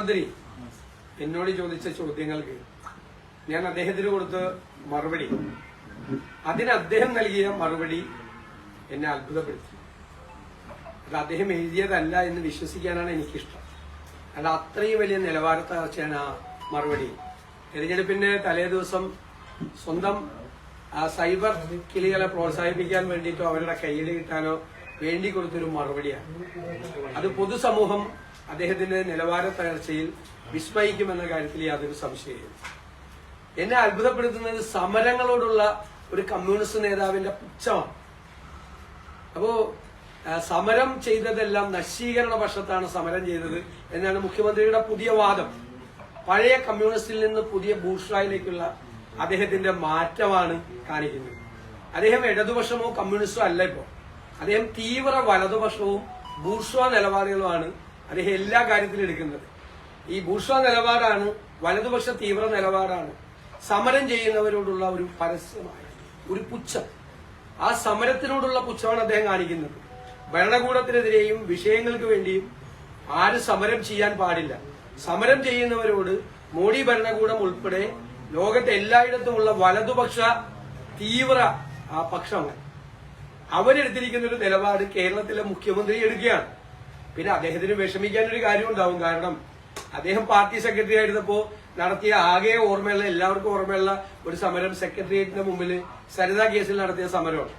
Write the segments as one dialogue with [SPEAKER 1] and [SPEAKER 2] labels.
[SPEAKER 1] മന്ത്രി എന്നോട് ചോദിച്ച ചോദ്യങ്ങൾക്ക് ഞാൻ അദ്ദേഹത്തിന് കൊടുത്ത മറുപടി. അതിന് അദ്ദേഹം നൽകിയ മറുപടി എന്നെ അത്ഭുതപ്പെടുത്തി. അത് അദ്ദേഹം എഴുതിയതല്ല എന്ന് വിശ്വസിക്കാനാണ് എനിക്കിഷ്ടം. അത് അത്രയും വലിയ നിലവാരത്തകർച്ചയാണ് ആ മറുപടി. തെരഞ്ഞെടുപ്പിന്റെ തലേ ദിവസം സ്വന്തം സൈബർ കിളികളെ പ്രോത്സാഹിപ്പിക്കാൻ വേണ്ടിയിട്ടോ അവരുടെ കയ്യിൽ കിട്ടാനോ വേണ്ടി കൊടുത്തൊരു മറുപടിയാണ്. അത് പൊതുസമൂഹം അദ്ദേഹത്തിന്റെ നിലവാര തകർച്ചയിൽ വിസ്മയിക്കുമെന്ന കാര്യത്തിൽ യാതൊരു സംശയവും എന്നെ അത്ഭുതപ്പെടുത്തുന്നത് സമരങ്ങളോടുള്ള ഒരു കമ്മ്യൂണിസ്റ്റ് നേതാവിന്റെ പുച്ഛമാണ്. അപ്പോ സമരം ചെയ്തതെല്ലാം നശീകരണ പക്ഷത്താണ് സമരം ചെയ്തത് എന്നാണ് മുഖ്യമന്ത്രിയുടെ പുതിയ വാദം. പഴയ കമ്മ്യൂണിസ്റ്റിൽ നിന്ന് പുതിയ ബൂർഷായിലേക്കുള്ള അദ്ദേഹത്തിന്റെ മാറ്റമാണ് കാണിക്കുന്നത്. അദ്ദേഹം ഇടതുപക്ഷമോ കമ്മ്യൂണിസ്റ്റോ അല്ല ഇപ്പോ അദ്ദേഹം തീവ്ര വലതുപക്ഷവും ബൂർഷ്വ നിലപാടുകളുമാണ് അദ്ദേഹം എല്ലാ കാര്യത്തിലും എടുക്കുന്നത്. ഈ ഭൂഷ നിലപാടാണ് വലതുപക്ഷ തീവ്ര നിലപാടാണ്. സമരം ചെയ്യുന്നവരോടുള്ള ഒരു പരസ്യമായ ഒരു പുച്ഛം. ആ സമരത്തിനോടുള്ള പുച്ഛമാണ് അദ്ദേഹം കാണിക്കുന്നത്. ഭരണകൂടത്തിനെതിരെയും വിഷയങ്ങൾക്ക് വേണ്ടിയും ആരും സമരം ചെയ്യാൻ പാടില്ല. സമരം ചെയ്യുന്നവരോട് മോഡി ഭരണകൂടം ഉൾപ്പെടെ ലോകത്തെ എല്ലായിടത്തുമുള്ള വലതുപക്ഷ തീവ്ര പക്ഷങ്ങൾ. അവരെടുത്തിരിക്കുന്ന ഒരു നിലപാട് കേരളത്തിലെ മുഖ്യമന്ത്രി എടുക്കുകയാണ്. പിന്നെ അദ്ദേഹത്തിന് വിഷമിക്കാൻ ഒരു കാര്യം ഉണ്ടാവും. കാരണം അദ്ദേഹം പാർട്ടി സെക്രട്ടറി ആയിരുന്നപ്പോ നടത്തിയ ആകെ ഓർമ്മയുള്ള എല്ലാവർക്കും ഓർമ്മയുള്ള ഒരു സമരം സെക്രട്ടേറിയറ്റിന്റെ മുമ്പിൽ സരിത കേസിൽ നടത്തിയ സമരമാണ്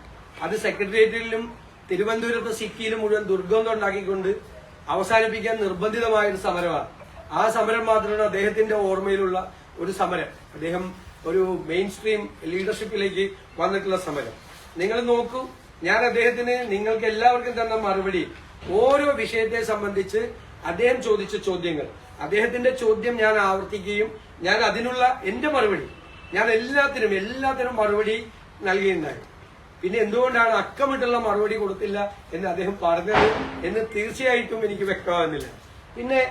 [SPEAKER 1] അത് സെക്രട്ടേറിയറ്റിലും തിരുവനന്തപുരത്ത് സിക്കിയിലും മുഴുവൻ ദുർഗന്ധം ഉണ്ടാക്കിക്കൊണ്ട് അവസാനിപ്പിക്കാൻ നിർബന്ധിതമായ ഒരു സമരമാണ്. ആ സമരം മാത്രമാണ് അദ്ദേഹത്തിന്റെ ഓർമ്മയിലുള്ള ഒരു സമരം. അദ്ദേഹം ഒരു മെയിൻ സ്ട്രീം ലീഡർഷിപ്പിലേക്ക് വന്നിട്ടുള്ള സമരം. നിങ്ങൾ നോക്കൂ ഞാൻ അദ്ദേഹത്തിന് നിങ്ങൾക്ക് എല്ലാവർക്കും തന്ന മറുപടി ഓരോ വിഷയത്തെ സംബന്ധിച്ച് അദ്ദേഹം ചോദിച്ച ചോദ്യങ്ങൾ. അദ്ദേഹത്തിന്റെ ചോദ്യം ഞാൻ ആവർത്തിക്കുകയും ഞാൻ അതിനുള്ള എന്റെ മറുപടി ഞാൻ എല്ലാത്തിനും എല്ലാത്തിനും മറുപടി നൽകിയിട്ടുണ്ടായി. പിന്നെ എന്തുകൊണ്ടാണ് അക്കമിട്ടുള്ള മറുപടി കൊടുത്തില്ല എന്ന് അദ്ദേഹം പറഞ്ഞത് എന്ന് തീർച്ചയായിട്ടും എനിക്ക് വ്യക്തമാകുന്നില്ല. പിന്നെ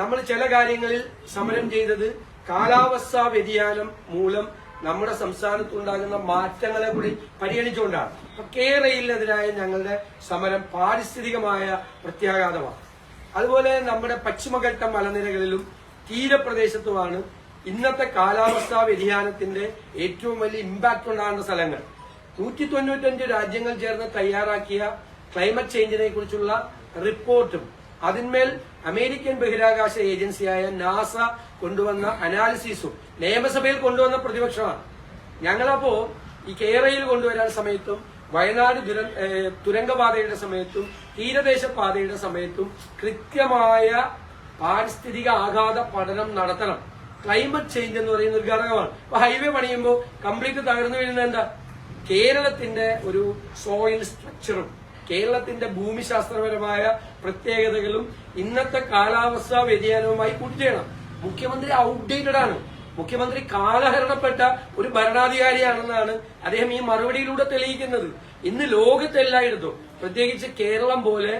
[SPEAKER 1] നമ്മൾ ചില കാര്യങ്ങളിൽ സമരം ചെയ്തത് കാലാവസ്ഥാ വ്യതിയാനം മൂലം നമ്മുടെ സംസ്ഥാനത്തുണ്ടാകുന്ന മാറ്റങ്ങളെ കൂടി പരിഗണിച്ചുകൊണ്ടാണ്. അപ്പൊ കേരളയിലെതിരായ ഞങ്ങളുടെ സമരം പാരിസ്ഥിതികമായ പ്രത്യാഘാതമാണ്. അതുപോലെ നമ്മുടെ പശ്ചിമഘട്ട മലനിരകളിലും തീരപ്രദേശത്തുമാണ് ഇന്നത്തെ കാലാവസ്ഥാ വ്യതിയാനത്തിന്റെ ഏറ്റവും വലിയ ഇമ്പാക്ട് ഉണ്ടാകുന്ന സ്ഥലങ്ങൾ. നൂറ്റി തൊണ്ണൂറ്റഞ്ച് രാജ്യങ്ങൾ ചേർന്ന് തയ്യാറാക്കിയ ക്ലൈമറ്റ് ചേഞ്ചിനെ കുറിച്ചുള്ള റിപ്പോർട്ടും അതിന്മേൽ അമേരിക്കൻ ബഹിരാകാശ ഏജൻസിയായ നാസ കൊണ്ടുവന്ന അനാലിസിസും നിയമസഭയിൽ കൊണ്ടുവന്ന പ്രതിപക്ഷമാണ്. ഞങ്ങളപ്പോ ഈ കേരളയിൽ കൊണ്ടുവരാൻ സമയത്തും വയനാട് ദുര തുരങ്കപാതയുടെ സമയത്തും തീരദേശ പാതയുടെ സമയത്തും കൃത്യമായ പാരിസ്ഥിതിക ആഘാത പഠനം നടത്തണം. ക്ലൈമറ്റ് ചേഞ്ച് എന്ന് പറയുന്ന ഒരു ഘടകമാണ്. അപ്പൊ ഹൈവേ പണിയുമ്പോൾ കംപ്ലീറ്റ് തകർന്നു വീഴുന്നത് എന്താ? കേരളത്തിന്റെ ഒരു സോയിൽ സ്ട്രക്ചറും കേരളത്തിന്റെ ഭൂമിശാസ്ത്രപരമായ പ്രത്യേകതകളും ഇന്നത്തെ കാലാവസ്ഥാ വ്യതിയാനവുമായി കൂട്ടിച്ചേരണം. മുഖ്യമന്ത്രി ഔട്ട്ഡേറ്റഡ് ആണ് മുഖ്യമന്ത്രി കാലഹരണപ്പെട്ട ഒരു ഭരണാധികാരിയാണെന്നാണ് അദ്ദേഹം ഈ മറുപടിയിലൂടെ തെളിയിക്കുന്നത്. ഇന്ന് ലോകത്തെല്ലായിടത്തും പ്രത്യേകിച്ച് കേരളം പോലെ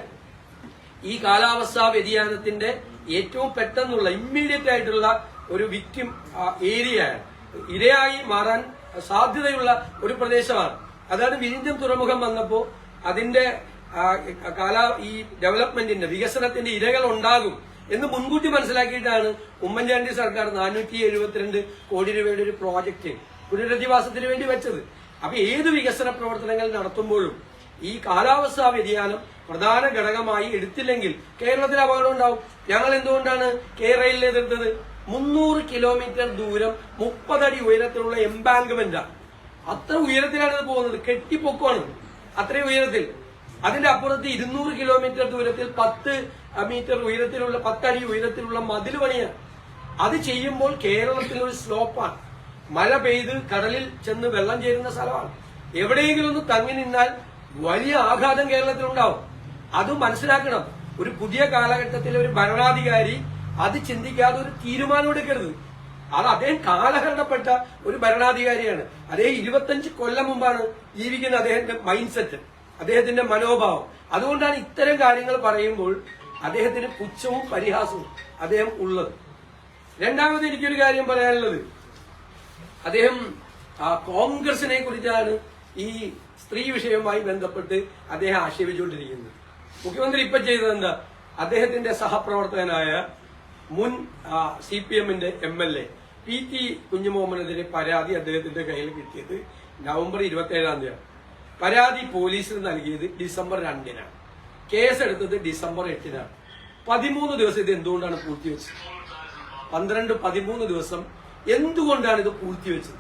[SPEAKER 1] ഈ കാലാവസ്ഥാ വ്യതിയാനത്തിന്റെ ഏറ്റവും പെട്ടെന്നുള്ള ഇമ്മീഡിയറ്റ് ആയിട്ടുള്ള ഒരു വിക്ടിം ഏരിയയാണ് ഇരയായി മാറാൻ സാധ്യതയുള്ള ഒരു പ്രദേശമാണ്. അതാണ് വിഴിഞ്ഞം തുറമുഖം വന്നപ്പോ അതിന്റെ കാല ഈ ഡെവലപ്മെന്റിന്റെ വികസനത്തിന്റെ ഇരകൾ ഉണ്ടാകും എന്ന് മുൻകൂട്ടി മനസ്സിലാക്കിയിട്ടാണ് ഉമ്മൻചാണ്ടി സർക്കാർ നാനൂറ്റി എഴുപത്തിരണ്ട് കോടി രൂപയുടെ ഒരു പ്രോജക്റ്റ് പുനരധിവാസത്തിന് വേണ്ടി വെച്ചത്. അപ്പൊ ഏത് വികസന പ്രവർത്തനങ്ങൾ നടത്തുമ്പോഴും ഈ കാലാവസ്ഥാ വ്യതിയാനം പ്രധാന ഘടകമായി എടുത്തില്ലെങ്കിൽ കേരളത്തിൽ അപകടം ഉണ്ടാവും. ഞങ്ങൾ എന്തുകൊണ്ടാണ് കേരളയിൽ എതിർത്തത്? മുന്നൂറ് കിലോമീറ്റർ ദൂരം മുപ്പതടി ഉയരത്തിലുള്ള എംബാങ്ക്മെന്റാണ് അത്ര ഉയരത്തിലാണ് ഇത് പോകുന്നത്. കെട്ടിപ്പൊക്കമാണ് അത്രയും ഉയരത്തിൽ. അതിന്റെ അപ്പുറത്ത് ഇരുന്നൂറ് കിലോമീറ്റർ ദൂരത്തിൽ പത്ത് മീറ്റർ ഉയരത്തിലുള്ള പത്തടി ഉയരത്തിലുള്ള മതിൽ പണിയാണ് അത് ചെയ്യുമ്പോൾ കേരളത്തിൽ ഒരു സ്ലോപ്പാണ്. മഴ പെയ്ത് കടലിൽ ചെന്ന് വെള്ളം ചേരുന്ന സ്ഥലമാണ്. എവിടെയെങ്കിലും ഒന്ന് തങ്ങി നിന്നാൽ വലിയ ആഘാതം കേരളത്തിലുണ്ടാവും. അത് മനസ്സിലാക്കണം. ഒരു പുതിയ കാലഘട്ടത്തിലെ ഒരു ഭരണാധികാരി അത് ചിന്തിക്കാതെ ഒരു തീരുമാനം എടുക്കരുത്. അത് അദ്ദേഹം കാലഹരണപ്പെട്ട ഒരു ഭരണാധികാരിയാണ്. അദ്ദേഹം ഇരുപത്തഞ്ച് കൊല്ലം മുമ്പാണ് ജീവിക്കുന്ന അദ്ദേഹത്തിന്റെ മൈൻഡ് സെറ്റ് അദ്ദേഹത്തിന്റെ മനോഭാവം. അതുകൊണ്ടാണ് ഇത്തരം കാര്യങ്ങൾ പറയുമ്പോൾ അദ്ദേഹത്തിന് പുച്ഛവും പരിഹാസവും അദ്ദേഹം ഉള്ളത്. രണ്ടാമത് എനിക്കൊരു കാര്യം പറയാനുള്ളത്. അദ്ദേഹം കോൺഗ്രസിനെ കുറിച്ചാണ് ഈ സ്ത്രീ വിഷയവുമായി ബന്ധപ്പെട്ട് അദ്ദേഹം ആക്ഷേപിച്ചുകൊണ്ടിരിക്കുന്നത്. മുഖ്യമന്ത്രി ഇപ്പൊ ചെയ്തത് എന്താ? അദ്ദേഹത്തിന്റെ സഹപ്രവർത്തകനായ മുൻ സി പി എമ്മിന്റെ M L A. P T കുഞ്ഞുമോഹനെതിരെ പരാതി അദ്ദേഹത്തിന്റെ കയ്യിൽ കിട്ടിയത് നവംബർ ഇരുപത്തി ഏഴാം തീയതിയാണ് പരാതി പോലീസിന് നൽകിയത് ഡിസംബർ രണ്ടിനാണ്. കേസെടുത്തത് ഡിസംബർ എട്ടിനാണ്. പതിമൂന്ന് ദിവസം ഇത് എന്തുകൊണ്ടാണ് പൂഴ്ത്തിവെച്ചത്? പന്ത്രണ്ട് പതിമൂന്ന് ദിവസം എന്തുകൊണ്ടാണ് ഇത് പൂഴ്ത്തിവെച്ചത്?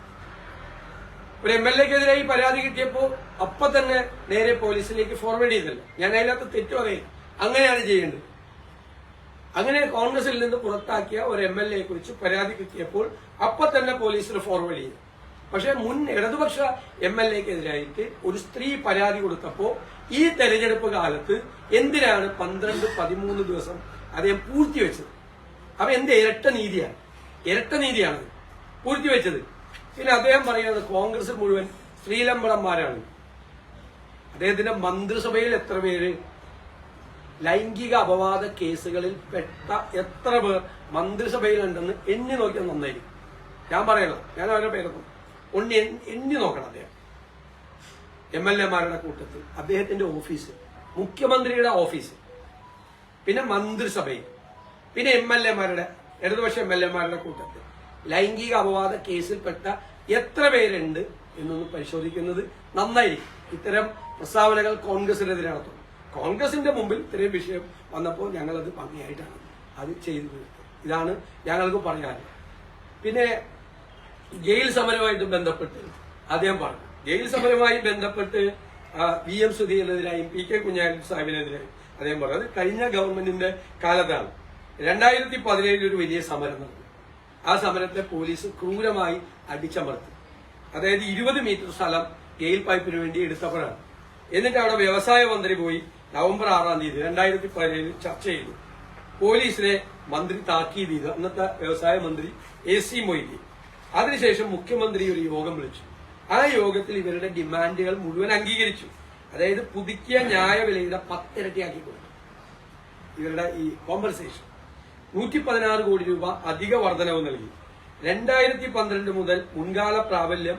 [SPEAKER 1] ഒരു എം എൽ എക്കെതിരെ ഈ പരാതി കിട്ടിയപ്പോ അപ്പൊ തന്നെ നേരെ പോലീസിലേക്ക് ഫോർവേഡ് ചെയ്തല്ലോ. ഞാൻ അതിനകത്ത് തെറ്റു പറയില്ല അങ്ങനെയാണ് ചെയ്യേണ്ടത്. അങ്ങനെ കോൺഗ്രസിൽ നിന്ന് പുറത്താക്കിയ ഒരു എം എൽ എയെ കുറിച്ച് പരാതി കിട്ടിയപ്പോൾ അപ്പൊ തന്നെ പോലീസിന് ഫോർവേഡ് ചെയ്തു. പക്ഷെ മുൻ ഇടതുപക്ഷ എം എൽ എക്കെതിരായിട്ട് ഒരു സ്ത്രീ പരാതി കൊടുത്തപ്പോ ഈ തെരഞ്ഞെടുപ്പ് കാലത്ത് എന്തിനാണ് പന്ത്രണ്ട് പതിമൂന്ന് ദിവസം അദ്ദേഹം പൂഴ്ത്തിവെച്ചത്? അപ്പൊ എന്ത് ഇരട്ട നീതിയാണ്. ഇരട്ട നീതിയാണ് പൂഴ്ത്തിവെച്ചത്. പിന്നെ അദ്ദേഹം പറയുന്നത് കോൺഗ്രസ് മുഴുവൻ സ്ത്രീലമ്പടന്മാരാണ് അദ്ദേഹത്തിന്റെ മന്ത്രിസഭയിൽ എത്ര പേര് ലൈംഗിക അപവാദ കേസുകളിൽ പെട്ട എത്ര പേർ മന്ത്രിസഭയിലുണ്ടെന്ന് എണ്ണി നോക്കിയാൽ നന്നായിരിക്കും. ഞാൻ പറയണം ഞാൻ അവരുടെ പേരൊന്നും ഒന്ന് എണ്ണി- നോക്കണം അദ്ദേഹം. എം എൽ എമാരുടെ കൂട്ടത്തിൽ അദ്ദേഹത്തിന്റെ ഓഫീസ് മുഖ്യമന്ത്രിയുടെ ഓഫീസ് പിന്നെ മന്ത്രിസഭയിൽ പിന്നെ എം എൽ എമാരുടെ ഇടതുപക്ഷ എം എൽ എമാരുടെ കൂട്ടത്തിൽ. ലൈംഗിക അപവാദ കേസിൽപ്പെട്ട എത്ര പേരുണ്ട് എന്നൊന്ന് പരിശോധിക്കുന്നത് നന്നായിരിക്കും. ഇത്തരം പ്രസ്താവനകൾ കോൺഗ്രസിനെതിരെ നടത്തും. കോൺഗ്രസിന്റെ മുമ്പിൽ ഇത്രയും വിഷയം വന്നപ്പോൾ ഞങ്ങളത് ഭംഗിയായിട്ടാണ് അത് ചെയ്തു ഇതാണ് ഞങ്ങൾക്ക് പറയാനുള്ളത് പിന്നെ ജയിൽ സമരവുമായിട്ട് ബന്ധപ്പെട്ട് അദ്ദേഹം പറഞ്ഞു. ജയിൽ സമരവുമായി ബന്ധപ്പെട്ട് വി എം സുധീറിനെതിരായും പി കെ കുഞ്ഞാലി സാഹിബിനെതിരായും അദ്ദേഹം പറഞ്ഞു. അത് കഴിഞ്ഞ ഗവൺമെന്റിന്റെ കാലത്താണ്. രണ്ടായിരത്തി പതിനേഴിൽ ഒരു വലിയ സമരം നടന്നു. ആ സമരത്തെ പോലീസ് ക്രൂരമായി അടിച്ചമർത്തി. അതായത് ഇരുപത് മീറ്റർ സ്ഥലം ഗെയിൽ പൈപ്പിന് വേണ്ടി എടുത്തപ്പോഴാണ്. എന്നിട്ട് അവിടെ വ്യവസായ മന്ത്രി പോയി നവംബർ ആറാം തീയതി രണ്ടായിരത്തി പതിനേഴിൽ ചർച്ച ചെയ്തു. പോലീസിനെ മന്ത്രി താക്കീത് ചെയ്തു അന്നത്തെ വ്യവസായ മന്ത്രി എ സി മൊയ്തീൻ. അതിനുശേഷം മുഖ്യമന്ത്രി ഒരു യോഗം വിളിച്ചു. ആ യോഗത്തിൽ ഇവരുടെ ഡിമാൻഡുകൾ മുഴുവൻ അംഗീകരിച്ചു. അതായത് പുതുക്കിയ ന്യായവിലയുടെ പത്തിരട്ടിയാക്കി കൊടുത്തു. ഇവരുടെ ഈ കോമ്പൻസേഷൻ നൂറ്റി പതിനാറ് കോടി രൂപ അധിക വർധനവ് നൽകി. രണ്ടായിരത്തി പന്ത്രണ്ട് മുതൽ മുൻകാല പ്രാബല്യം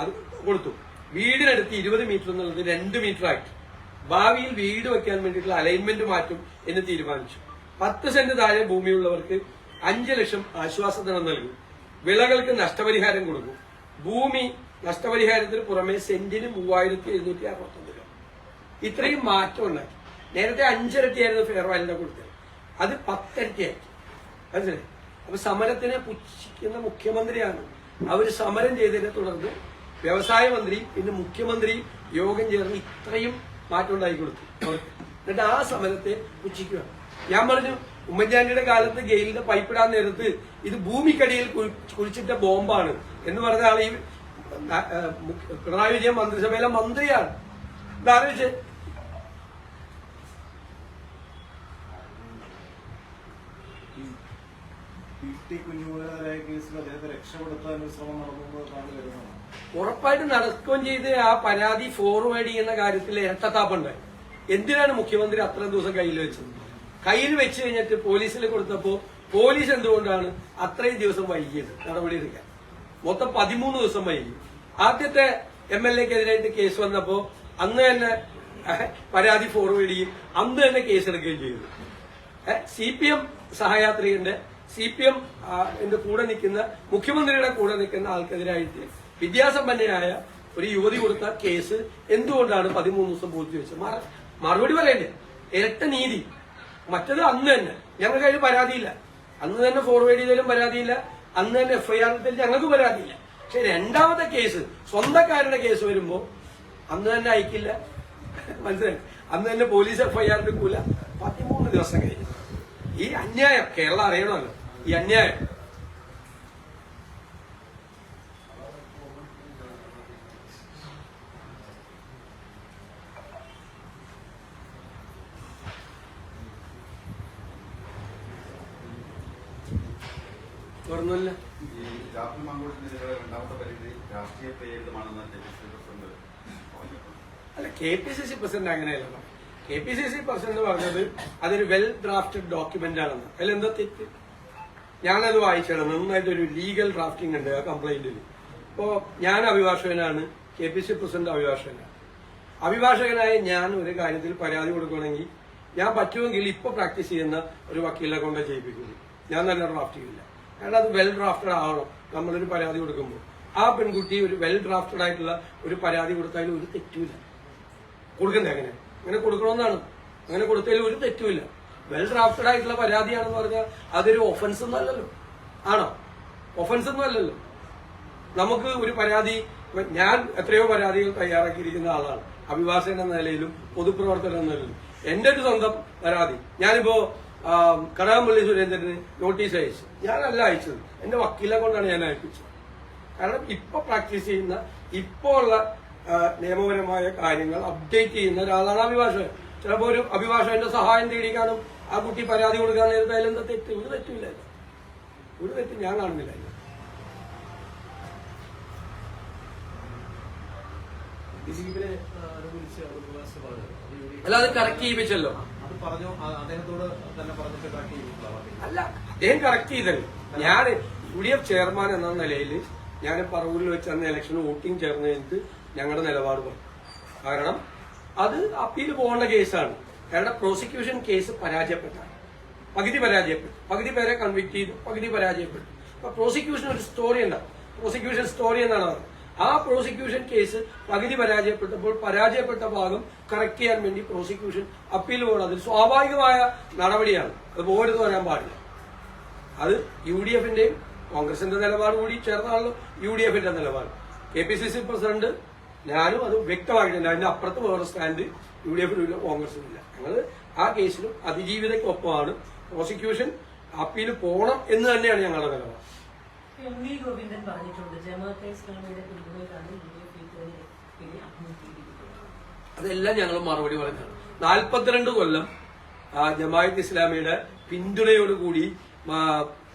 [SPEAKER 1] അത് കൊടുത്തു. വീടിനടുത്ത് ഇരുപത് മീറ്റർ എന്നുള്ളത് രണ്ട് മീറ്റർ ആക്കി ഭാവിയിൽ വീട് വെക്കാൻ വേണ്ടിയിട്ടുള്ള അലൈൻമെന്റ് മാറ്റും എന്ന് തീരുമാനിച്ചു. പത്ത് സെന്റ് താഴെ ഭൂമിയുള്ളവർക്ക് അഞ്ച് ലക്ഷം ആശ്വാസധനം നൽകും. വിളകൾക്ക് നഷ്ടപരിഹാരം കൊടുക്കും. ഭൂമി നഷ്ടപരിഹാരത്തിന് പുറമെ സെന്റിന് മൂവായിരത്തി എഴുന്നൂറ്റി അറുപത്തൊന്ന് രൂപ. ഇത്രയും മാറ്റം ഉണ്ടാക്കി. നേരത്തെ അഞ്ചിരട്ടിയായിരുന്നു ഫെയർ വാലിന്റെ കൊടുത്തത്. അത് പത്തിരട്ടിയാക്കി. മനസ്സിലായി? അപ്പൊ സമരത്തിനെ പുച്ഛിക്കുന്ന മുഖ്യമന്ത്രിയാണ്. അവർ സമരം ചെയ്തതിനെ തുടർന്ന് വ്യവസായ മന്ത്രി പിന്നെ മുഖ്യമന്ത്രി യോഗം ചേർന്ന് ഇത്രയും മാറ്റം ഉണ്ടാക്കി കൊടുത്തു എന്നിട്ട് ആ സമരത്തെ പുച്ഛിക്കുകയാണ് ഞാൻ പറഞ്ഞു ഉമ്മൻചാണ്ടിയുടെ കാലത്ത് ജയിലിന്റെ പൈപ്പിടാൻ നേരത്ത് ഇത് ഭൂമിക്കടിയിൽ കുഴി- കുഴിച്ചിട്ട ബോംബാണ് എന്ന് പറഞ്ഞ ആൾ ഈ ആ, ആ, പിണറായി വിജയൻ മന്ത്രിസഭയിലെ മന്ത്രിയാണ്. ഇതാലോചിച്ച്
[SPEAKER 2] പി ടി കേസിൽ അദ്ദേഹത്തെ രക്ഷപ്പെടുത്താൻ ഒരു ശ്രമം നടന്നു
[SPEAKER 1] ഉറപ്പായിട്ട് നടക്കുകയും ചെയ്ത് ആ പരാതി ഫോർവേഡ് ചെയ്യുന്ന കാര്യത്തിൽ ഇരട്ടത്താപ്പുണ്ടായി എന്തിനാണ് മുഖ്യമന്ത്രി അത്രയും ദിവസം കയ്യിൽ വെച്ചത്? കയ്യിൽ വെച്ച് കഴിഞ്ഞിട്ട് പോലീസിൽ കൊടുത്തപ്പോ പോലീസ് എന്തുകൊണ്ടാണ് അത്രയും ദിവസം വൈകിയത്? നടപടിയെടുക്കാൻ മൊത്തം പതിമൂന്ന് ദിവസം വൈകി. ആദ്യത്തെ എം എൽ എക്കെതിരായിട്ട് കേസ് വന്നപ്പോ അന്ന് തന്നെ പരാതി ഫോർവേഡ് ചെയ്യും. അന്ന് തന്നെ കേസെടുക്കുകയും ചെയ്തു. സി പി എം സഹയാത്രികന്റെ സി പി എം എന്റെ കൂടെ നിൽക്കുന്ന മുഖ്യമന്ത്രിയുടെ കൂടെ നിൽക്കുന്ന ആൾക്കെതിരായിട്ട് വിദ്യാസമ്പന്നയായ ഒരു യുവതി കൊടുത്ത കേസ് എന്തുകൊണ്ടാണ് പതിമൂന്ന് ദിവസം പൂർത്തിവെച്ചത്? മറ- മറുപടി പറയണ്ടേ ഇരട്ട നീതി. മറ്റത് അന്ന് തന്നെ. ഞങ്ങൾക്ക് അതിന് പരാതിയില്ല. അന്ന് തന്നെ ഫോർവേഡ് ചെയ്താലും പരാതിയില്ല. അന്ന് തന്നെ എഫ്ഐആർ ഇട്ടാലും ഞങ്ങൾക്ക് പരാതിയില്ല. പക്ഷെ രണ്ടാമത്തെ കേസ് സ്വന്തക്കാരുടെ കേസ് വരുമ്പോ അന്ന് തന്നെ അയക്കില്ല. മനസ്സിലായി? അന്ന് തന്നെ പോലീസ് എഫ്ഐആർ എടുക്കൂല പതിമൂന്ന് ദിവസം കഴിഞ്ഞു. ഈ അന്യായം കേരളം അറിയണമല്ലോ. ഈ അന്യായം. തുറന്നല്ല
[SPEAKER 3] ഈ രാഹുൽ രണ്ടാമത്തെ പരിധി രാഷ്ട്രീയ പ്രേരിതമാണെന്ന്
[SPEAKER 1] K P C C president അങ്ങനെയല്ല K P C C president പറഞ്ഞത് അതൊരു വെൽ ഡ്രാഫ്റ്റഡ് ഡോക്യുമെന്റ് ആണെന്ന്. അതിലെന്താ തെറ്റ്? ഞാനത് വായിച്ചാണ് നന്നായിട്ട് ഒരു ലീഗൽ ഡ്രാഫ്റ്റിംഗ് ഉണ്ട് ആ കംപ്ലൈന്റിൽ ഇപ്പോ ഞാൻ അഭിഭാഷകനാണ് കെ പി സി പ്രസിഡന്റ് അഭിഭാഷകനാണ്. അഭിഭാഷകനായ ഞാൻ ഒരു കാര്യത്തിൽ പരാതി കൊടുക്കണമെങ്കിൽ ഞാൻ പറ്റുമെങ്കിൽ ഇപ്പൊ പ്രാക്ടീസ് ചെയ്യുന്ന ഒരു വക്കീലിനെ കൊണ്ട് ചെയ്യിപ്പിക്കുന്നു ഞാൻ നല്ല ഡ്രാഫ്റ്റ് ചെയ്യില്ല കാരണം അത് വെൽ ഡ്രാഫ്റ്റഡ് ആവണം നമ്മളൊരു പരാതി കൊടുക്കുമ്പോൾ. ആ പെൺകുട്ടി ഒരു വെൽ ഡ്രാഫ്റ്റഡ് ആയിട്ടുള്ള ഒരു പരാതി കൊടുത്താലും ഒരു തെറ്റുമില്ല. കൊടുക്കുന്നത് അങ്ങനെ അങ്ങനെ കൊടുക്കണമെന്നാണ്. അങ്ങനെ കൊടുത്തതിൽ ഒരു തെറ്റുമില്ല. വെൽ ഡ്രാഫ്റ്റഡ് ആയിട്ടുള്ള പരാതിയാണെന്ന് പറഞ്ഞാൽ അതൊരു ഒഫൻസ് ഒന്നും അല്ലല്ലോ. ആണോ? ഒഫൻസ് ഒന്നും അല്ലല്ലോ. നമുക്ക് ഒരു പരാതി ഞാൻ എത്രയോ പരാതികൾ തയ്യാറാക്കിയിരിക്കുന്ന ആളാണ്. അഭിഭാഷകൻ എന്ന നിലയിലും പൊതുപ്രവർത്തകൻ എന്ന നിലയിലും. എന്റെ ഒരു സ്വന്തം പരാതി. ഞാനിപ്പോ കടകംപള്ളി സുരേന്ദ്രന് നോട്ടീസ് അയച്ചു. ഞാനല്ല അയച്ചത്. എന്റെ വക്കീലെ കൊണ്ടാണ് ഞാൻ അയപ്പിച്ചത്. കാരണം ഇപ്പൊ പ്രാക്ടീസ് ചെയ്യുന്ന ഇപ്പോ ഉള്ള നിയമപരമായ കാര്യങ്ങൾ അപ്ഡേറ്റ് ചെയ്യുന്ന ഒരാളാണ് അഭിഭാഷകൻ. ചിലപ്പോൾ ഒരു അഭിഭാഷകന്റെ സഹായം തേടിക്കാനും ആ കുട്ടി പരാതി കൊടുക്കാൻ നേരത്തെ അതിലെന്താ തെറ്റ്? ഒരു തെറ്റുമില്ല അതിൽ. ഒരു തെറ്റ് ഞാൻ കാണുന്നില്ല അല്ല അത് കറക്റ്റ് ചെയ്യിപ്പിച്ചല്ലോ. അല്ല അദ്ദേഹം കറക്റ്റ് ചെയ്തല്ലോ ഞാൻ യു ഡി എഫ് ചെയർമാൻ എന്ന നിലയിൽ ഞാൻ പറവൂരിൽ വെച്ച് അന്ന് ഇലക്ഷൻ വോട്ടിംഗ് ചേർന്ന് കഴിഞ്ഞിട്ട് ഞങ്ങളുടെ നിലപാട് കാരണം അത് അപ്പീൽ പോകേണ്ട കേസാണ്. കാരണം പ്രോസിക്യൂഷൻ കേസ് പരാജയപ്പെട്ടാണ്. പകുതി പരാജയപ്പെട്ടു. പകുതി പേരെ കൺവിക്ട് ചെയ്തു. പകുതി പരാജയപ്പെട്ടു. അപ്പൊ പ്രോസിക്യൂഷൻ ഒരു സ്റ്റോറി ഉണ്ടാവും പ്രോസിക്യൂഷൻ സ്റ്റോറി എന്നാണ് ആ പ്രോസിക്യൂഷൻ കേസ് പകുതി പരാജയപ്പെട്ടപ്പോൾ പരാജയപ്പെട്ട ഭാഗം കറക്റ്റ് ചെയ്യാൻ വേണ്ടി പ്രോസിക്യൂഷൻ അപ്പീൽ പോകണം അതിൽ സ്വാഭാവികമായ നടപടിയാണ്. അത് പോകരുത് വരാൻ പാടില്ല. അത് യു ഡി എഫിന്റെയും കോൺഗ്രസിന്റെ നിലപാട് കൂടി ചേർന്നാണല്ലോ യു ഡി എഫിന്റെ നിലപാട്. K P C C president ഞാനും അത് വ്യക്തമായിട്ടുണ്ട് അതിന്റെ അപ്പുറത്ത് വേറെ സ്റ്റാൻഡ് യു ഡി എഫിനും ഇല്ല കോൺഗ്രസിനും ഇല്ല. ഞങ്ങൾ ആ കേസിലും അതിജീവിതയ്ക്കൊപ്പമാണ് പ്രോസിക്യൂഷൻ അപ്പീൽ പോകണം എന്ന് തന്നെയാണ് ഞങ്ങളുടെ നിലപാട്.
[SPEAKER 4] എം വി ഗോവിന്ദൻ പറഞ്ഞിട്ടുണ്ട് ജമാഅത്തെ ഇസ്ലാമിയുടെ പിന്തുണയിലാണ് യു ഡി എഫ് ഇതുവരെ അഭിമുഖീകരിക്കുന്നത്.
[SPEAKER 1] അതെല്ലാം ഞങ്ങൾ മറുപടി പറഞ്ഞതാണ് നാൽപ്പത്തിരണ്ട് കൊല്ലം ജമാഅത്ത് ഇസ്ലാമിയുടെ പിന്തുണയോടുകൂടി കൂടി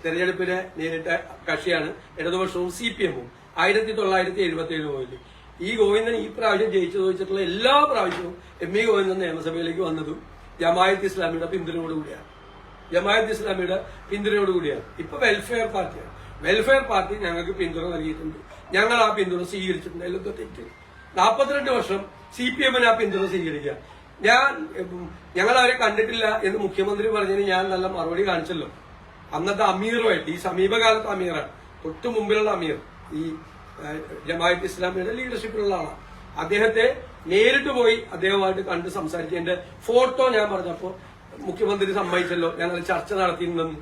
[SPEAKER 1] തെരഞ്ഞെടുപ്പിനെ നേരിട്ട കക്ഷിയാണ് ഇടതുപക്ഷവും സി പി എമ്മും ആയിരത്തി തൊള്ളായിരത്തി എഴുപത്തി ഏഴ് മുതൽ ഈ ഗോവിന്ദൻ ഈ പ്രാവശ്യം ജയിച്ചു ചോദിച്ചിട്ടുള്ള എല്ലാ പ്രാവശ്യവും എം ഇ ഗോവിന്ദൻ നിയമസഭയിലേക്ക് വന്നതും ജമായത്ത് ഇസ്ലാമിയുടെ പിന്തുണയോടുകൂടിയാണ് ജമായത്ത് ഇസ്ലാമിയുടെ പിന്തുണയോടുകൂടിയാണ് ഇപ്പൊ വെൽഫെയർ പാർട്ടിയാണ്. വെൽഫെയർ പാർട്ടി ഞങ്ങൾക്ക് പിന്തുണ നൽകിയിട്ടുണ്ട്. ഞങ്ങൾ ആ പിന്തുണ സ്വീകരിച്ചിട്ടുണ്ട്. എല്ലാം തെറ്റ്. നാൽപ്പത്തിരണ്ട് വർഷം സി പി എമ്മിന് ആ പിന്തുണ സ്വീകരിക്കുക. ഞാൻ ഞങ്ങൾ അവരെ കണ്ടിട്ടില്ല എന്ന് മുഖ്യമന്ത്രി പറഞ്ഞതിന് ഞാൻ നല്ല മറുപടി കാണിച്ചല്ലോ. അന്നത്തെ അമീറുമായിട്ട് ഈ സമീപകാലത്ത് അമീറാണ്. തൊട്ടു മുമ്പിലുള്ള അമീർ. ഈ ജമാഅത്ത് ഇസ്ലാമിയുടെ ലീഡർഷിപ്പിലുള്ള ആളാണ് അദ്ദേഹത്തെ നേരിട്ട് പോയി അദ്ദേഹമായിട്ട് കണ്ട് സംസാരിച്ചതിന്റെ ഫോട്ടോ ഞാൻ പറഞ്ഞപ്പോ മുഖ്യമന്ത്രി സമ്മതിച്ചല്ലോ. ഞങ്ങൾ ചർച്ച നടത്തിയിരുന്നെന്ന്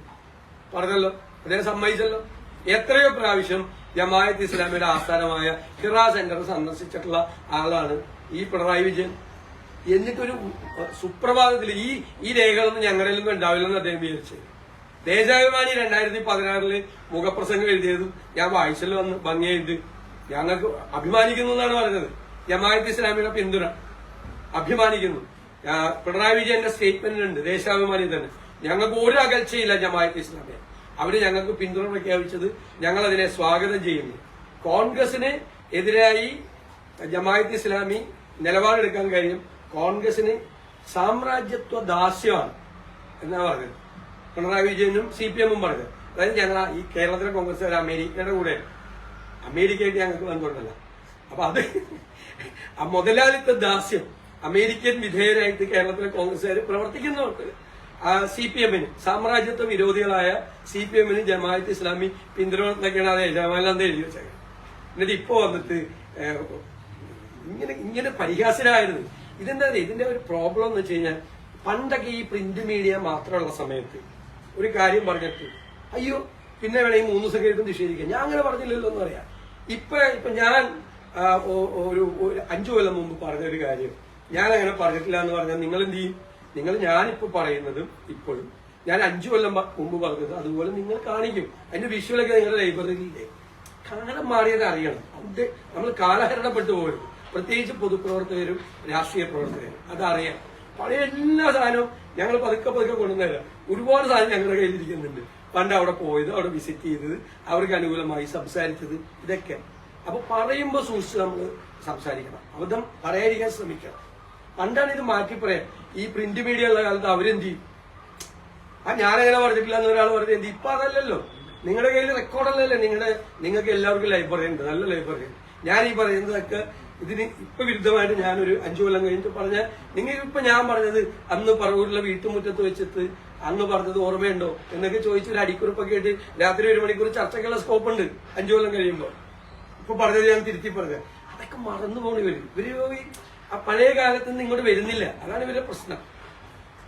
[SPEAKER 1] പറഞ്ഞല്ലോ. അദ്ദേഹം സമ്മതിച്ചല്ലോ. എത്രയോ പ്രാവശ്യം ജമാഅത്ത് ഇസ്ലാമിയുടെ ആസ്ഥാനമായ ഹിറ സെന്റർ സന്ദർശിച്ചിട്ടുള്ള ആളാണ് ഈ പിണറായി വിജയൻ. എന്നിട്ടൊരു സുപ്രഭാതത്തിൽ ഈ ഈ രേഖകളൊന്നും ഞങ്ങളുടെ ഒന്നും ഉണ്ടാവില്ലെന്ന് അദ്ദേഹം വിചാരിച്ചത് ദേശാഭിമാനി രണ്ടായിരത്തി പതിനാറിൽ മുഖപ്രസംഗം എഴുതിയതും ഞാൻ വായിച്ചല്ലോ വന്ന് ഭംഗിയായിട്ട് ഞങ്ങൾക്ക് അഭിമാനിക്കുന്നു എന്നാണ് പറഞ്ഞത്. ജമാഅത്ത് ഇസ്ലാമിയുടെ പിന്തുണ അഭിമാനിക്കുന്നു. പിണറായി വിജയന്റെ സ്റ്റേറ്റ്മെന്റ് ഉണ്ട് ദേശാഭിമാനി തന്നെ. ഞങ്ങൾക്ക് ഒരു അകൽച്ചയില്ല ജമാഅത്ത് ഇസ്ലാമിയെ അവർ ഞങ്ങൾക്ക് പിന്തുണ പ്രഖ്യാപിച്ചത് ഞങ്ങൾ അതിനെ സ്വാഗതം ചെയ്യുന്നു. കോൺഗ്രസിന് എതിരായി ജമാഅത്ത് ഇസ്ലാമി നിലപാടെടുക്കാൻ കഴിയും. കോൺഗ്രസിന് സാമ്രാജ്യത്വ ദാസ്യമാണ് എന്നാ പറഞ്ഞത്. പിണറായി വിജയനും സി പി എമ്മും പറഞ്ഞത് അതായത് ഞങ്ങൾ ഈ കേരളത്തിലെ കോൺഗ്രസ് അമേരിക്കയുടെ കൂടെ. അമേരിക്കയായിട്ട് ഞങ്ങൾക്ക് ബന്ധമുണ്ടല്ല. അപ്പൊ അത് ആ മുതലാളിത്ത ദാസ്യം അമേരിക്കൻ വിധേയരായിട്ട് കേരളത്തിലെ കോൺഗ്രസ്സുകാർ പ്രവർത്തിക്കുന്നവർക്ക് സി പി എമ്മിന് സാമ്രാജ്യത്വ വിരോധികളായ സി പി എമ്മിന് ജമാഅത്ത് ഇസ്ലാമി പിന്തുണ അതെ ജമാലാന്ത എഴുതി വെച്ചത് എന്നിട്ട് ഇപ്പൊ വന്നിട്ട് ഇങ്ങനെ ഇങ്ങനെ പരിഹാസരായിരുന്നു ഇതെന്താ ഇതിന്റെ ഒരു പ്രോബ്ലം എന്ന് വെച്ച് കഴിഞ്ഞാൽ പണ്ടൊക്കെ ഈ പ്രിന്റ് മീഡിയ മാത്രമുള്ള സമയത്ത് ഒരു കാര്യം പറഞ്ഞിട്ട് അയ്യോ പിന്നെ വേണമെങ്കിൽ മൂന്ന് ദിവസം കഴിയുമ്പോൾ നിഷേധിക്കാം. ഞാൻ അങ്ങനെ പറഞ്ഞില്ലല്ലോ എന്ന് പറയാം. ഇപ്പൊ ഇപ്പൊ ഞാൻ ഒരു അഞ്ചു കൊല്ലം മുമ്പ് പറഞ്ഞ ഒരു കാര്യം. ഞാൻ അങ്ങനെ പറഞ്ഞിട്ടില്ല എന്ന് പറഞ്ഞാൽ നിങ്ങൾ എന്ത് ചെയ്യും? നിങ്ങൾ ഞാനിപ്പോ പറയുന്നതും ഇപ്പോഴും ഞാൻ അഞ്ചു കൊല്ലം മുമ്പ് പറഞ്ഞത് അതുപോലെ നിങ്ങൾ കാണിക്കും. അതിന്റെ വിഷ്വലൊക്കെ നിങ്ങളുടെ ലൈബ്രറിയില്ലേ കാലം മാറിയത് അറിയണം. അത് നമ്മൾ കാലഹരണപ്പെട്ടു പോകരുത് പ്രത്യേകിച്ച് പൊതുപ്രവർത്തകരും രാഷ്ട്രീയ പ്രവർത്തകരും. അതറിയാം. പഴയ എല്ലാ സാധനവും ഞങ്ങൾ പതുക്കെ പതുക്കെ കൊണ്ടുവന്നില്ല ഒരുപാട് സാധനം ഞങ്ങളുടെ കയ്യിലിരിക്കുന്നുണ്ട്. പണ്ട് അവിടെ പോയത് അവിടെ വിസിറ്റ് ചെയ്തത് അവർക്ക് അനുകൂലമായി സംസാരിച്ചത് ഇതൊക്കെ. അപ്പൊ പറയുമ്പോൾ സൂക്ഷിച്ച് നമ്മൾ സംസാരിക്കണം. അബദ്ധം പറയാതിരിക്കാൻ ശ്രമിക്കണം. പണ്ടാണ് ഇത് മാറ്റി പറയാം. ഈ പ്രിന്റ് മീഡിയ ഉള്ള കാലത്ത് അവരെന്ത് ചെയ്യും? ആ ഞാനങ്ങനെ പറഞ്ഞിട്ടില്ല എന്ന് ഒരാൾ പറഞ്ഞത് എന്ത് ഇപ്പൊ അതല്ലല്ലോ. നിങ്ങളുടെ കയ്യിൽ റെക്കോർഡല്ലല്ലോ നിങ്ങളുടെ നിങ്ങൾക്ക് എല്ലാവർക്കും ലൈബ്രറി ഉണ്ട്. നല്ല ലൈബ്രറി ഉണ്ട്. ഞാൻ ഈ പറയുന്നതൊക്കെ ഇതിന് ഇപ്പൊ വിരുദ്ധമായിട്ട് ഞാനൊരു അഞ്ചു കൊല്ലം കഴിഞ്ഞിട്ട് പറഞ്ഞ നിങ്ങൾ ഇപ്പൊ ഞാൻ പറഞ്ഞത് അന്ന് പറവൂരിലെ വീട്ടുമുറ്റത്ത് വെച്ചിട്ട് അന്ന് പറഞ്ഞത് ഓർമ്മയുണ്ടോ? എന്നൊക്കെ ചോദിച്ചു ഒരു അടിക്കുറിപ്പൊക്കെ ആയിട്ട് രാത്രി ഒരു മണിക്കൂർ ചർച്ചയ്ക്കുള്ള സ്കോപ്പ് ഉണ്ട് അഞ്ചു കൊല്ലം കഴിയുമ്പോൾ ഇപ്പൊ പറഞ്ഞത് ഞാൻ തിരുത്തി പറഞ്ഞത്. അതൊക്കെ മറന്നു പോണി വരും ഇവർ ഈ ആ പഴയ കാലത്ത് നിന്ന് ഇങ്ങോട്ട് വരുന്നില്ല. അതാണ് ഇവരുടെ പ്രശ്നം.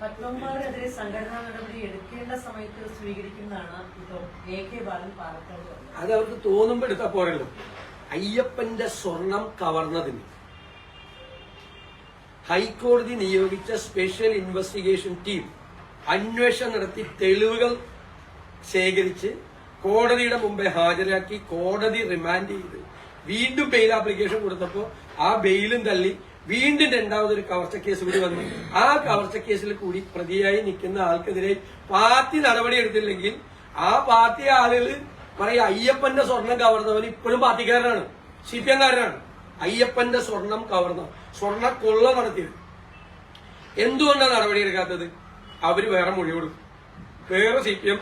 [SPEAKER 4] പത്മകുമാറിനെതിരെ സംഘടനാ നടപടി എടുക്കേണ്ട സമയത്ത് സ്വീകരിക്കുന്നതാണ് ഇപ്പോൾ എ കെ ബാലൻ പാലക്കാട്
[SPEAKER 1] അത് അവർക്ക് തോന്നുമ്പോ എടുത്താ പോരല്ലോ. അയ്യപ്പന്റെ സ്വർണം കവർന്നതിന്. ഹൈക്കോടതി നിയോഗിച്ച സ്പെഷ്യൽ ഇൻവെസ്റ്റിഗേഷൻ ടീം അന്വേഷണം നടത്തി തെളിവുകൾ ശേഖരിച്ച് കോടതിയുടെ മുമ്പേ ഹാജരാക്കി കോടതി റിമാൻഡ് ചെയ്ത്. വീണ്ടും ബെയിൽ ആപ്ലിക്കേഷൻ കൊടുത്തപ്പോൾ ആ ബെയിലും തള്ളി. വീണ്ടും രണ്ടാമതൊരു കവർച്ച കേസ് കൂടി വന്നു. ആ കവർച്ച കേസിൽ കൂടി പ്രതിയായി നിൽക്കുന്ന ആൾക്കെതിരെ പാർട്ടി നടപടി എടുത്തില്ലെങ്കിൽ ആ പാർട്ടി ആളുകൾ പറയും അയ്യപ്പന്റെ സ്വർണം കവർന്നവൻ ഇപ്പോഴും പാർട്ടിക്കാരനാണ്. C P എംകാരനാണ്. അയ്യപ്പന്റെ സ്വർണം കവർന്ന സ്വർണ കൊള്ള നടത്തിയത്. എന്തുകൊണ്ടാണ് നടപടി എടുക്കാത്തത്? അവർ വേറെ മൊഴി കൊടുക്കും. വേറെ സി പി എം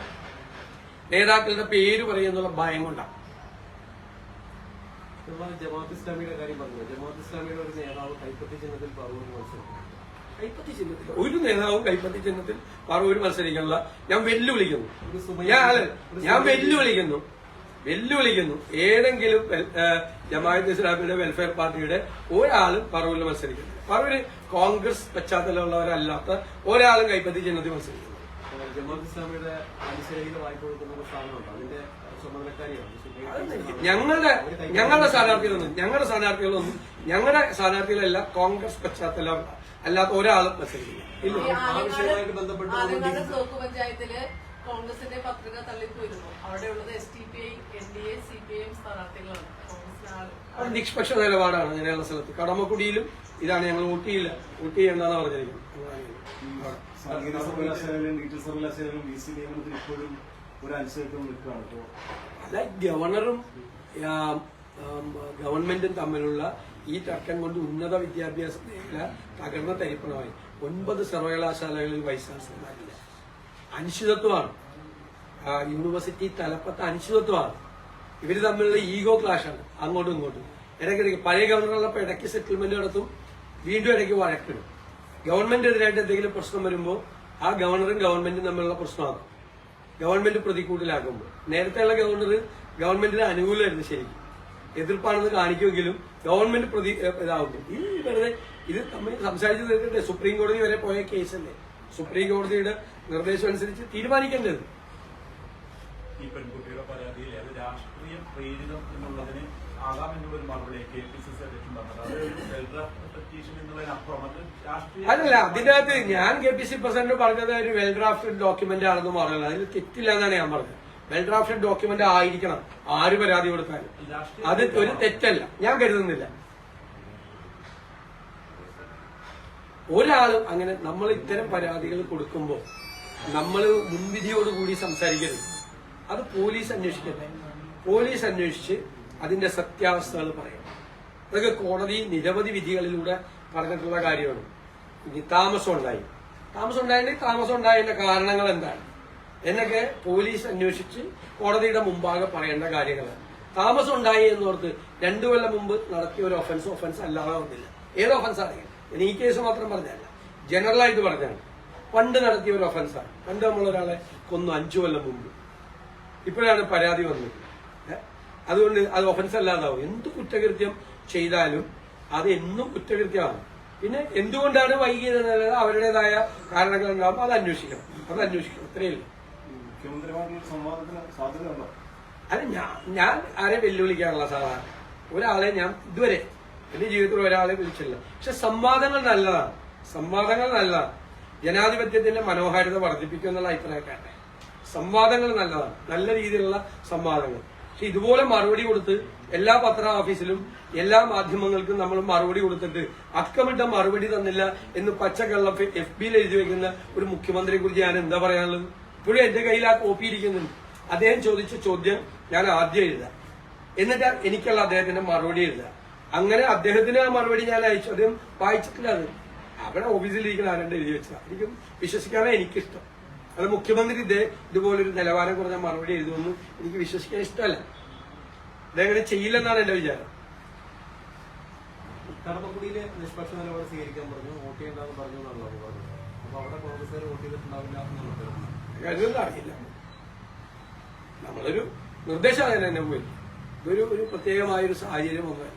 [SPEAKER 1] നേതാക്കളുടെ പേര് പറയുന്നുള്ള ഭയം കൊണ്ടാണ്
[SPEAKER 2] ജമാഅത്ത് ഇസ്ലാമിയുടെ കാര്യം പറഞ്ഞു ജമാഅത്ത് ഇസ്ലാമിയുടെ ഒരു നേതാവ് കൈപ്പത്തി ചിഹ്നത്തിൽ പറഞ്ഞു മത്സരം
[SPEAKER 1] കൈപ്പത്തി ചിഹ്നത്തിൽ ഒരു നേതാവും കൈപ്പത്തി ചിഹ്നത്തിൽ പറവൂര് മത്സരിക്കാനുള്ള ഞാൻ വെല്ലുവിളിക്കുന്നു. ഞാൻ അല്ല, ഞാൻ വെല്ലുവിളിക്കുന്നു. വെല്ലുവിളിക്കുന്നു. ഏതെങ്കിലും ജമാഅത്ത് ഇസ്ലാമിയുടെ വെൽഫെയർ പാർട്ടിയുടെ ഒരാളും പറവൂരിൽ മത്സരിക്കുന്നു. പറവൂര് കോൺഗ്രസ് പശ്ചാത്തലമുള്ളവരല്ലാത്ത ഒരാളും കൈപ്പത്തി ചിഹ്നത്തിൽ മത്സരിക്കുന്നു.
[SPEAKER 2] ജമാഅത്ത് ഇസ്ലാമിയുടെ അനുശേഖിത വായ്പ കൊടുക്കുന്ന ഒരു സ്ഥാപനമുണ്ട്. അതിന്റെ
[SPEAKER 1] ഞങ്ങളുടെ ഞങ്ങളുടെ സ്ഥാനാർത്ഥികളൊന്നും ഞങ്ങളുടെ സ്ഥാനാർത്ഥികളൊന്നും ഞങ്ങളുടെ സ്ഥാനാർത്ഥികളെല്ലാം കോൺഗ്രസ് പശ്ചാത്തലം അല്ലാത്ത ഒരാളും മത്സരിക്കില്ല. ഇല്ല.
[SPEAKER 2] ബന്ധപ്പെട്ട്
[SPEAKER 5] പഞ്ചായത്തിൽ കോൺഗ്രസിന്റെ പത്രിക തള്ളിപ്പോയിരുന്നു. അവിടെയുള്ളത് S T P I N D A C P I M സ്ഥാനാർത്ഥികളാണ്. കോൺഗ്രസിന് ആൾ.
[SPEAKER 1] അത് നിഷ്പക്ഷ നിലപാടാണ് ഇങ്ങനെയുള്ള സ്ഥലത്ത്. കടമക്കുടിയിലും ഇതാണ് ഞങ്ങൾ ഊട്ടിയില്ല ഊട്ടി എന്താന്ന് പറഞ്ഞിരിക്കുന്നത്?
[SPEAKER 2] സർവകലാശാലയിലും ഡിജിറ്റൽ സർവകലാശാലയിലും ബി സി നിയമനത്തിൽ ഇപ്പോഴും
[SPEAKER 1] അല്ല ഗവർണറും ഗവൺമെന്റും തമ്മിലുള്ള ഈ തർക്കം കൊണ്ട് ഉന്നത വിദ്യാഭ്യാസ മേഖല തകർന്ന തരിപ്പണമായി. ഒൻപത് സർവകലാശാലകളിൽ വൈസ് ചാൻസലർമാരില്ല അനിശ്ചിതത്വമാണ്. യൂണിവേഴ്സിറ്റി തലപ്പത്ത് അനിശ്ചിതത്വമാണ്. ഇവർ തമ്മിലുള്ള ഈഗോ ക്ലാഷാണ്. അങ്ങോട്ടും ഇങ്ങോട്ടും. ഇടയ്ക്കിടയ്ക്ക് പഴയ ഗവർണറുള്ളപ്പോൾ ഇടയ്ക്ക് സെറ്റിൽമെന്റ് നടത്തും. വീണ്ടും ഇടയ്ക്ക് വഴക്കിടും. ഗവൺമെന്റിനെതിരായിട്ട് എന്തെങ്കിലും പ്രശ്നം വരുമ്പോൾ ആ ഗവർണറും ഗവൺമെന്റും തമ്മിലുള്ള പ്രശ്നമാകും ഗവൺമെന്റ് പ്രതിക്കൂട്ടിലാക്കുമ്പോൾ നേരത്തെയുള്ള ഗവർണർ ഗവൺമെന്റിന് അനുകൂലമായിരുന്നു ശരിക്കും. എതിർപ്പാണെന്ന് കാണിക്കുമെങ്കിലും ഗവൺമെന്റ് പ്രതി ഇതാവുമ്പോൾ ഈ വെറുതെ ഇത് തമ്മിൽ സംസാരിച്ച് തീർക്കട്ടെ. സുപ്രീം കോടതി വരെ പോയ കേസല്ലേ? സുപ്രീം കോടതിയുടെ നിർദ്ദേശം അനുസരിച്ച് തീരുമാനിക്കേണ്ടത്.
[SPEAKER 6] ഈ പെൺകുട്ടിയുടെ പരാതിയിൽ അത് രാഷ്ട്രീയ പ്രേരിതം എന്നുള്ളതിന് ആകാം മറുപടി കെ പി സി സി അധ്യക്ഷൻ പറഞ്ഞത്.
[SPEAKER 1] അതല്ല അതിനകത്ത് ഞാൻ കെ പി സി പ്രസിഡന്റ് പറഞ്ഞത് ഒരു വെൽ ഡ്രാഫ്റ്റഡ് ഡോക്യുമെന്റ് ആണെന്ന് പറഞ്ഞത്. അതിൽ തെറ്റില്ല എന്നാണ് ഞാൻ പറഞ്ഞത്. വെൽ ഡ്രാഫ്റ്റഡ് ഡോക്യുമെന്റ് ആയിരിക്കണം. ആര് പരാതി കൊടുത്താലും. അത് ഒരു തെറ്റല്ല. ഞാൻ കരുതുന്നില്ല. ഒരാളും അങ്ങനെ നമ്മൾ ഇത്തരം പരാതികൾ കൊടുക്കുമ്പോൾ നമ്മൾ മുൻവിധിയോടുകൂടി സംസാരിക്കരുത്. അത് പോലീസ് അന്വേഷിക്കട്ടെ. പോലീസ് അന്വേഷിച്ച് അതിന്റെ സത്യാവസ്ഥകൾ പറയും. അതൊക്കെ കോടതി നിരവധി വിധികളിലൂടെ പറഞ്ഞിട്ടുള്ള കാര്യമാണ്. ഇനി താമസം ഉണ്ടായി. താമസം ഉണ്ടായിട്ടുണ്ടെങ്കിൽ താമസം ഉണ്ടായതിന്റെ കാരണങ്ങൾ എന്താണ്? എന്നൊക്കെ പോലീസ് അന്വേഷിച്ച് കോടതിയുടെ മുമ്പാകെ പറയേണ്ട കാര്യങ്ങളാണ്. താമസം ഉണ്ടായി എന്നോർത്ത് രണ്ടു കൊല്ലം മുമ്പ് നടത്തിയ ഒരു ഒഫൻസ് ഒഫൻസ് അല്ലാതെ വന്നില്ല. ഏത് ഒഫൻസ് ആണെങ്കിലും ഈ കേസ് മാത്രം പറഞ്ഞല്ല ജനറൽ ആയിട്ട് പറഞ്ഞാണ് പണ്ട് നടത്തിയ ഒരു ഒഫൻസാണ് പണ്ട് നമ്മളൊരാളെ കൊന്നു അഞ്ചു കൊല്ലം മുമ്പ്. ഇപ്പോഴാണ് പരാതി വന്നത്? അതുകൊണ്ട് അത് ഒഫൻസ് അല്ലാതാവും. എന്ത് കുറ്റകൃത്യം ചെയ്താലും അത് എന്നും കുറ്റകൃത്യമാണ്. പിന്നെ എന്തുകൊണ്ടാണ് വൈകിയത് എന്നുള്ളത് അവരുടേതായ കാരണങ്ങൾ ഉണ്ടാകുമ്പോൾ അത് അന്വേഷിക്കണം. അത് അന്വേഷിക്കണം.
[SPEAKER 2] സാധ്യതയുണ്ടോ?
[SPEAKER 1] അത് ഞാൻ ഞാൻ ആരെ വെല്ലുവിളിക്കാനുള്ള സാധാരണ. ഒരാളെ ഞാൻ ഇതുവരെ എന്റെ ജീവിതത്തിൽ ഒരാളെ വിളിച്ചില്ല പക്ഷെ സംവാദങ്ങൾ നല്ലതാണ്. സംവാദങ്ങൾ നല്ലതാണ്. ജനാധിപത്യത്തിന്റെ മനോഹാരിത വർദ്ധിപ്പിക്കും എന്നുള്ള അഭിപ്രായക്കാരുടെ സംവാദങ്ങൾ നല്ലതാണ്. നല്ല രീതിയിലുള്ള സംവാദങ്ങൾ. പക്ഷെ ഇതുപോലെ മറുപടി കൊടുത്ത് എല്ലാ പത്ര ഓഫീസിലും എല്ലാ മാധ്യമങ്ങൾക്കും നമ്മൾ മറുപടി കൊടുത്തിട്ട് അക്കമിട്ട മറുപടി തന്നില്ല എന്ന് പച്ചക്കള്ളം എഫ് ബിയിൽ എഴുതി വെക്കുന്ന ഒരു മുഖ്യമന്ത്രിയെ കുറിച്ച് ഞാൻ എന്താ പറയാനുള്ളത്? ഇപ്പോഴും എന്റെ കയ്യിൽ ആ കോപ്പി ഇരിക്കുന്നുണ്ട്. അദ്ദേഹം ചോദിച്ച ചോദ്യം ഞാൻ ആദ്യം എഴുതാം. എന്നിട്ട് എനിക്കുള്ള അദ്ദേഹത്തിന്റെ മറുപടി എഴുതാം. അങ്ങനെ അദ്ദേഹത്തിന് ആ മറുപടി ഞാൻ അയച്ചു. അദ്ദേഹം വായിച്ചിട്ടില്ല അത്. അവിടെ ഓഫീസിലിരിക്കുന്ന ആരണ്ട് എഴുതി വെച്ചാൽ എനിക്ക് വിശ്വസിക്കാനാണ് എനിക്കിഷ്ടം. അത് മുഖ്യമന്ത്രി ഇതേ ഇതുപോലൊരു നിലവാരം കുറഞ്ഞ മറുപടി എഴുതുമെന്ന് എനിക്ക് വിശ്വസിക്കാൻ ഇഷ്ടമല്ല. അങ്ങനെ ചെയ്യില്ലെന്നാണ് എന്റെ വിചാരം.
[SPEAKER 2] കടമക്കുടിയിലെ നിഷ്പക്ഷ നിലപാട് സ്വീകരിക്കാൻ പറഞ്ഞു വോട്ട് ചെയ്യണ്ടെന്ന് പറഞ്ഞു എന്നാണല്ലോ പറഞ്ഞത്. അപ്പൊ അവിടെ കോൺഗ്രസ്സുകാർ വോട്ട് ചെയ്തിട്ടുണ്ടാവില്ല
[SPEAKER 1] കാര്യമൊന്നും അറിയില്ല. നമ്മളൊരു നിർദ്ദേശം അതിന് ഒരു പോയി ഇതൊരു ഒരു പ്രത്യേകമായൊരു സാഹചര്യം ഒന്നുമല്ല.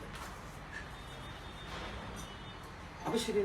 [SPEAKER 1] അപ്പൊ ശരി